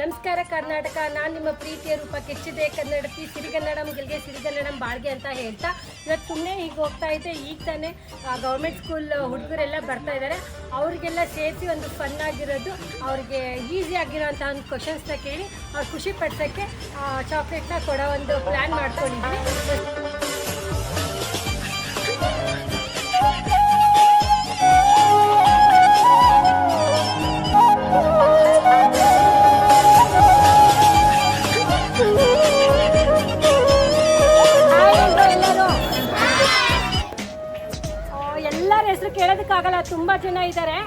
ನಮಸ್ಕಾರ ಕರ್ನಾಟಕ. ನಾನು ನಿಮ್ಮ ಪ್ರೀತಿಯ ರೂಪ ಕೆಚ್ಚಿದೆ ಕನ್ನಡತಿ ಸಿರಿಗನ್ನಡಂ ಗೆಲ್ಗೆ ಸಿರಿಗನ್ನಡಂ ಬಾಳ್ಗೆ ಅಂತ ಹೇಳ್ತಾ ಇವತ್ತು ಸುಮ್ಮನೆ ಈಗ ಹೋಗ್ತಾ ಇದ್ದೆ. ಈಗ ತಾನೇ ಗೌರ್ಮೆಂಟ್ ಸ್ಕೂಲ್ ಹುಡುಗರೆಲ್ಲ ಬರ್ತಾ ಇದ್ದಾರೆ ಅವರಿಗೆಲ್ಲ ಸೇರಿಸಿ ಒಂದು ಫನ್ ಆಗಿರೋದು, ಅವ್ರಿಗೆ ಈಸಿ ಆಗಿರೋಂಥ ಒಂದು ಕ್ವಶನ್ಸ್ನ ಕೇಳಿ ಅವ್ರು ಖುಷಿ ಪಡ್ಸೋಕ್ಕೆ ಚಾಕ್ಲೇಟ್ನ ಕೊಡೋ ಒಂದು ಪ್ಲ್ಯಾನ್ ಮಾಡ್ಕೊಂಡಿದ್ದೀನಿ. ಹೆಸರು ಕೇಳೋದಕ್ಕಾಗಲ್ಲ ತುಂಬಾ ಜನ ಇದ್ದಾರೆ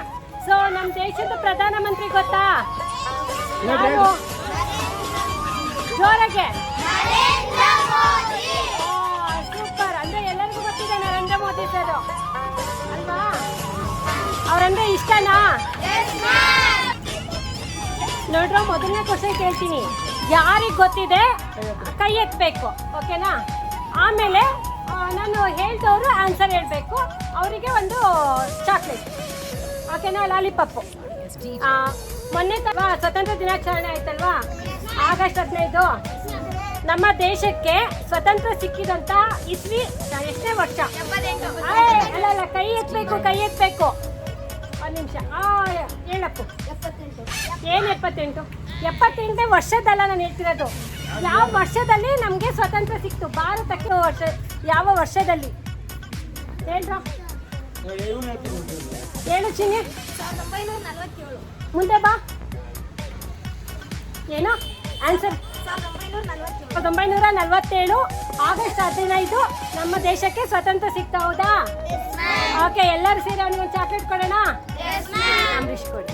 ಸೊ ನಮ್ಮ ದೇಶದ ಪ್ರಧಾನಮಂತ್ರಿ ಗೊತ್ತಾ? ನಾನು ಜೋರಾಗೆ. ಸೂಪರ್. ಅಂದ್ರೆ ಎಲ್ಲರಿಗೂ ಗೊತ್ತಿದೆ ನರೇಂದ್ರ ಮೋದಿ ಸರ್ ಅಲ್ವಾ? ಅವ್ರಂದ್ರೆ ಇಷ್ಟನಾ? ನೋಡ್ರ ಮೊದಲನೇ ಕ್ವಶನ್ ಕೇಳ್ತೀನಿ. ಯಾರಿಗೆ ಗೊತ್ತಿದೆ? ಕೈ ಎತ್ತಬೇಕು ಓಕೆನಾ ಆಮೇಲೆ ನಾನು ಹೇಳ್ದವರು ಆನ್ಸರ್ ಹೇಳಬೇಕು. ಅವರಿಗೆ ಒಂದು ಚಾಕ್ಲೇಟ್ ಓಕೆನಾ ಲಾಲಿಪಪ್ಪು ಮೊನ್ನೆ ತರ ಸ್ವತಂತ್ರ ದಿನಾಚರಣೆ ಆಯ್ತಲ್ವಾ? ಆಗಸ್ಟ್ ಹದಿನೈದು. ನಮ್ಮ ದೇಶಕ್ಕೆ ಸ್ವತಂತ್ರ ಸಿಕ್ಕಿದಂತ ಇಸ್ವಿ ಎಷ್ಟೇ ವರ್ಷ. ಅಲ್ಲ ಅಲ್ಲ, ಕೈ ಎತ್ತಬೇಕು ಕೈ ಎತ್ತಬೇಕು ಒಂದು ನಿಮಿಷ. ಹೇಳಪ್ಪು. ಏನು ಎಪ್ಪತ್ತೆಂಟು? ಎಪ್ಪತ್ತೆಂಟನೇ ವರ್ಷದಲ್ಲ ನಾನು ಹೇಳ್ತಿರೋದು. ಯಾವ ವರ್ಷದಲ್ಲಿ ನಮಗೆ ಸ್ವತಂತ್ರ ಸಿಕ್ತು? ಭಾರತಕ್ಕೆ ವರ್ಷ ಯಾವ ವರ್ಷದಲ್ಲಿ? ಹೇಳು ಚಿನ್ನಿ? ಮುಂದೆ ಬಾ. ಏನು? ಆನ್ಸರ್ ಸಾವಿರದ ಒಂಬೈನೂರ ನಲವತ್ತೇಳು ಆಗಸ್ಟ್ ಹದಿನೈದು ನಮ್ಮ ದೇಶಕ್ಕೆ ಸ್ವತಂತ್ರ ಸಿಗ್ತಾ ಹೌದಾ? ಓಕೆ ಎಲ್ಲರೂ ಸೇರಿ ಅವನಿಗೆ ಒಂದು ಚಾಕ್ಲೇಟ್ ಕೊಡೋಣ ಅಂಬರೀಷ್ ಕೊಡಿ.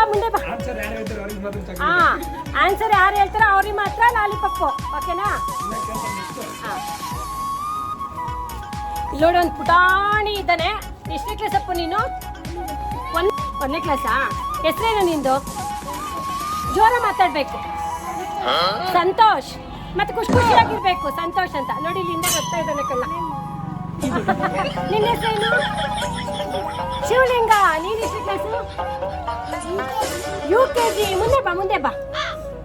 ಬಾ ಮುಂದೆ ಬಾ. ಆನ್ಸರ್ ಯಾರು ಹೇಳ್ತಾರೆ ಅವ್ರಿಗೆ ಮಾತ್ರ ಚಾಕ್ಲೇಟ್ ಹಾ ಆನ್ಸರ್ ಯಾರು ಹೇಳ್ತಾರೋ ಅವ್ರಿಗೆ ಮಾತ್ರ ಲಾಲಿಪಪ್ಪು ಓಕೆನಾ? ಇಲ್ಲೋಡಿ ಒಂದು ಪುಟಾಣಿ ಇದ್ದಾನೆ. ಎಷ್ಟನೇ ಕ್ಲಾಸ್ ಅಪ್ಪ ನೀನು? ಒಂದು ಒಂದನೇ ಕ್ಲಾಸಾ ಹೆಸರೇನು ನಿಂದು? ಜೋರ ಮಾತಾಡಬೇಕು. ಸಂತೋಷ್. ಮತ್ತೆ ಖುಷಿ ಖುಷಿಯಾಗಿರ್ಬೇಕು ಸಂತೋಷ್ ಅಂತ. ನೋಡಿ ಇಲ್ಲಿಂದ ಬರ್ತಾ ಇದ್ದಾನೆ ಕಲ್ಲ. ನಿನ್ನ ಹೆಸರೇನು? ಶಿವಲಿಂಗ ನೀನು ಎಷ್ಟು ಕ್ಲಾಸು ಯು ಕೆ ಜಿ ಮುಂದೆ ಬಾ ಮುಂದೆ ಬಾ.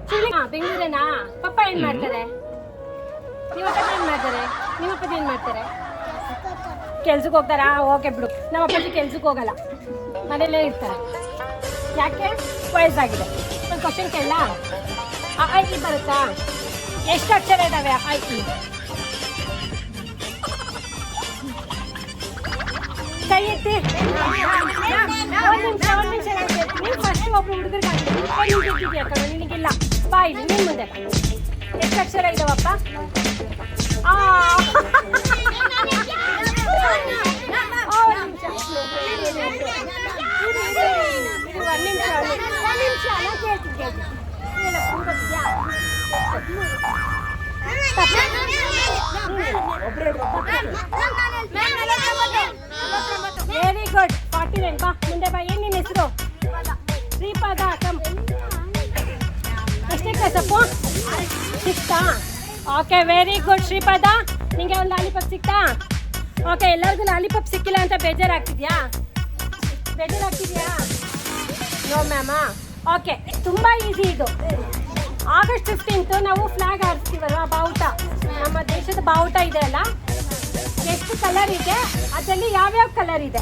ಶಿವಲಿಂಗ ಬೆಂಗಳೂರೇನಾ? ಪಪ್ಪ ಏನ್ ಮಾಡ್ತಾರೆ? ನೀವಪ್ಪ ಏನು ಮಾಡ್ತಾರೆ? ನಿಮ್ಮಪ್ಪ ಏನು ಮಾಡ್ತಾರೆ? ಕೆಲ್ಸಕ್ಕೆ ಹೋಗ್ತಾರಾ? ಓಕೆ ಬಿಡು. ನಮ್ಮ ಅಪ್ಪಾಜಿ ಕೆಲ್ಸಕ್ಕೆ ಹೋಗಲ್ಲ. ಮನೇಲೇ ಇರ್ತಾರೆ. ಯಾಕೆ? ವಯಸ್ಸಾಗಿದೆ. ಒಂದು ಕ್ವಶನ್ ಕೇಳ ಐ ಬರುತ್ತಾ? ಎಷ್ಟು ಅಕ್ಷರ ಇದಾವೆ ಐ ಇ ಕೈ ಎತ್ತಿ ಒಂದು ನಿಮಿಷ ಒಂದು ನಿಮಿಷ ನಾನು ಹೇಳ್ತೀನಿ ಫಸ್ಟ್ ಒಬ್ರು ಹುಡುಗರಿಗೆ ಹಾಕ್ತೀನಿ ನಿನಗಿದ್ಯಾ ಕಣ ನಿನಗಿಲ್ಲ ಬಾ ಇಲ್ಲಿ ನಿನ್ನ ಮುಂದೆ ಎಷ್ಟು ಅಕ್ಷರ ಇದಾವಪ್ಪ ಆ ಗುಡ್ ಫಾರ್ಟಿ ನೈನ್ ಬಾ, ಮುಂದೆ ಬಾ. ಏನು ನಿನ್ನ ಹೆಸರು? ಶ್ರೀಪಾದ ಕಮ್ ಎಷ್ಟೇ ಕ್ಲಾಸ್ ಅಪ್ಪ ಸಿಕ್ತಾ? Okay very good Shripada. ನಿಮಗೆ ಒಂದು ಲಾಲಿಪಾಪ್ ಸಿಕ್ತಾ? ಓಕೆ ಎಲ್ಲರಿಗೂ ಲಾಲಿಪಾಪ್ ಸಿಕ್ಕಿಲ್ಲ ಅಂತ ಬೇಜಾರಾಗ್ತಿದ್ಯಾ? ಬೇಜಾರಾಗ್ತಿದ್ಯಾ? ನೋ ಮ್ಯಾಮಾ ಓಕೆ ತುಂಬ ಈಸಿ ಇದು. ಆಗಸ್ಟ್ ಫಿಫ್ಟೀನ್ತು ನಾವು ಫ್ಲಾಗ್ ಹಾರಿಸ್ತೀವಲ್ವ, ಬಾವುಟ? ನಮ್ಮ ದೇಶದ ಬಾವುಟ ಇದೆ ಅಲ್ಲ? ಎಷ್ಟು ಕಲರ್ ಇದೆ? ಅದರಲ್ಲಿ ಯಾವ್ಯಾವ ಕಲರ್ ಇದೆ?